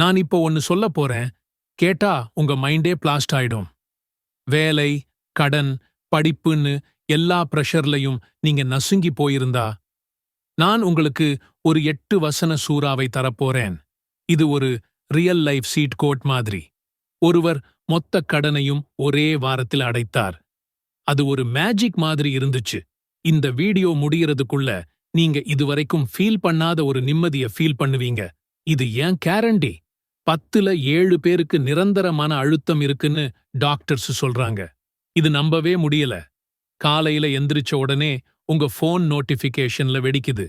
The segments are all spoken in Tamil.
நான் இப்போ ஒன்னு சொல்ல போறேன். கேட்டா உங்க மைண்டே பிளாஸ்ட் ஆயிடும். வேலை கடன் படிப்புன்னு எல்லா ப்ரெஷர்லையும் நீங்க நசுங்கி போயிருந்தா நான் உங்களுக்கு ஒரு எட்டு வசன சூறாவை தரப்போறேன். இது ஒரு ரியல் லைஃப் சீட் கோட் மாதிரி. ஒருவர் மொத்த கடனையும் ஒரே வாரத்தில் அடைத்தார். அது ஒரு மேஜிக் மாதிரி இருந்துச்சு. இந்த வீடியோ முடியறதுக்குள்ள நீங்க இதுவரைக்கும் ஃபீல் பண்ணாத ஒரு நிம்மதிய ஃபீல் பண்ணுவீங்க. இது ஏன் கேரண்டி பத்துல ஏழு பேருக்கு நிரந்தரமான அழுத்தம் இருக்குன்னு டாக்டர்ஸ் சொல்றாங்க. இது நம்பவே முடியல. காலையில எந்திரிச்ச உடனே உங்க ஃபோன் நோட்டிஃபிகேஷன்ல வெடிக்குது.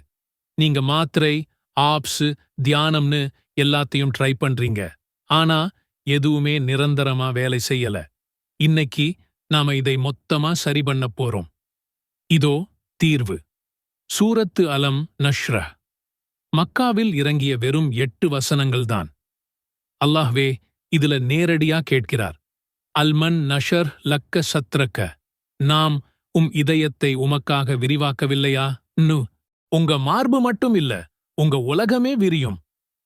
நீங்க மாத்திரை ஆப்ஸ் தியானம்னு எல்லாத்தையும் ட்ரை பண்றீங்க. ஆனா எதுவுமே நிரந்தரமா வேலை செய்யல. இன்னைக்கு நாம இதை மொத்தமா சரி பண்ண போறோம். இதோ தீர்வு. சூரத்து அலம் நஷ்ர மக்காவில் இறங்கிய வெறும் எட்டு வசனங்கள்தான். அல்லாஹ்வே இதுல நேரடியா கேட்கிறார். அல்மன் நஷர் லக்க சத்ரக்க நாம் உம் இதயத்தை உமக்காக விரிவாக்கவில்லையா? நு உங்க மார்பு மட்டும் இல்ல உங்க உலகமே விரியும்.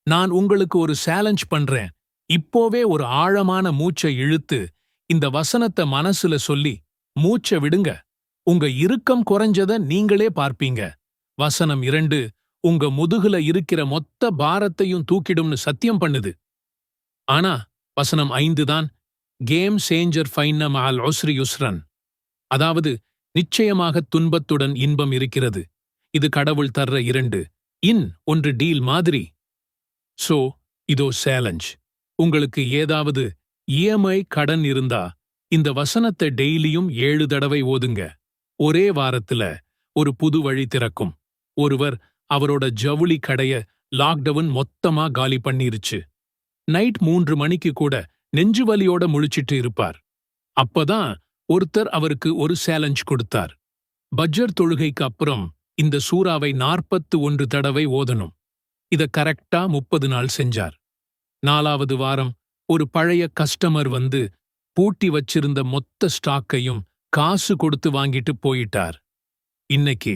நான் உங்களுக்கு ஒரு சேலஞ்ச் பண்றேன். இப்போவே ஒரு ஆழமான மூச்சை இழுத்து இந்த வசனத்தை மனசுல சொல்லி மூச்சை விடுங்க. உங்க இறுக்கம் குறைஞ்சத நீங்களே பார்ப்பீங்க. வசனம் இரண்டு உங்க முதுகுல இருக்கிற மொத்த பாரத்தையும் தூக்கிடும்னு சத்தியம் பண்ணுது. ஆனா வசனம் ஐந்து தான் கேம் சேஞ்சர் ஃபைன்னம் ஆல் ஒஸ்ரி யுஸ்ரன் அதாவது நிச்சயமாக துன்பத்துடன் இன்பம் இருக்கிறது. இது கடவுள் தர்ற இரண்டு இன் ஒன்று டீல் மாதிரி. சோ இதோ சேலஞ்ச். உங்களுக்கு ஏதாவது இஎம்ஐ கடன் இருந்தா இந்த வசனத்தை டெய்லியும் ஏழு தடவை ஓதுங்க. ஒரே வாரத்துல ஒரு புது வழி திறக்கும். ஒருவர் அவரோட ஜவுளி கடைய லாக்டவுன் மொத்தமா காலி பண்ணிருச்சு. நைட் மூன்று மணிக்கு கூட நெஞ்சு வலியோட முழிச்சிட்டு இருப்பார். அப்பதான் ஒருத்தர் அவருக்கு ஒரு சேலஞ்ச் கொடுத்தார். பஜ்ஜர் தொழுகைக்கு அப்புறம் இந்த சூறாவை நாற்பத்து ஒன்று தடவை ஓதணும். இத கரெக்டா முப்பது நாள் செஞ்சார். நாலாவது வாரம் ஒரு பழைய கஸ்டமர் வந்து பூட்டி வச்சிருந்த மொத்த ஸ்டாக்கையும் காசு கொடுத்து வாங்கிட்டு போயிட்டார். இன்னைக்கு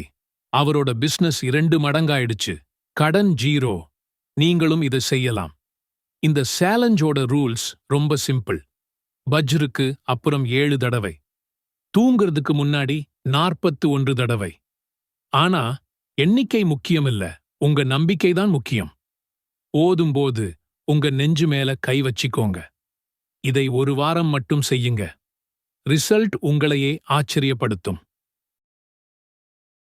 அவரோட பிசினஸ் இரண்டு மடங்காயிடுச்சு. கடன் ஜீரோ. நீங்களும் இதை செய்யலாம். இந்த சேலஞ்சோட ரூல்ஸ் ரொம்ப சிம்பிள். பஜ்ருக்கு அப்புறம் ஏழு தடவை. தூங்குறதுக்கு முன்னாடி நாற்பத்து ஒன்று தடவை. ஆனா எண்ணிக்கை முக்கியமில்ல. உங்க நம்பிக்கைதான் முக்கியம். ஓதும்போது உங்க நெஞ்சு மேல கை வச்சிக்கோங்க. இதை ஒரு வாரம் மட்டும் செய்யுங்க. ரிசல்ட் உங்களையே ஆச்சரியப்படுத்தும்.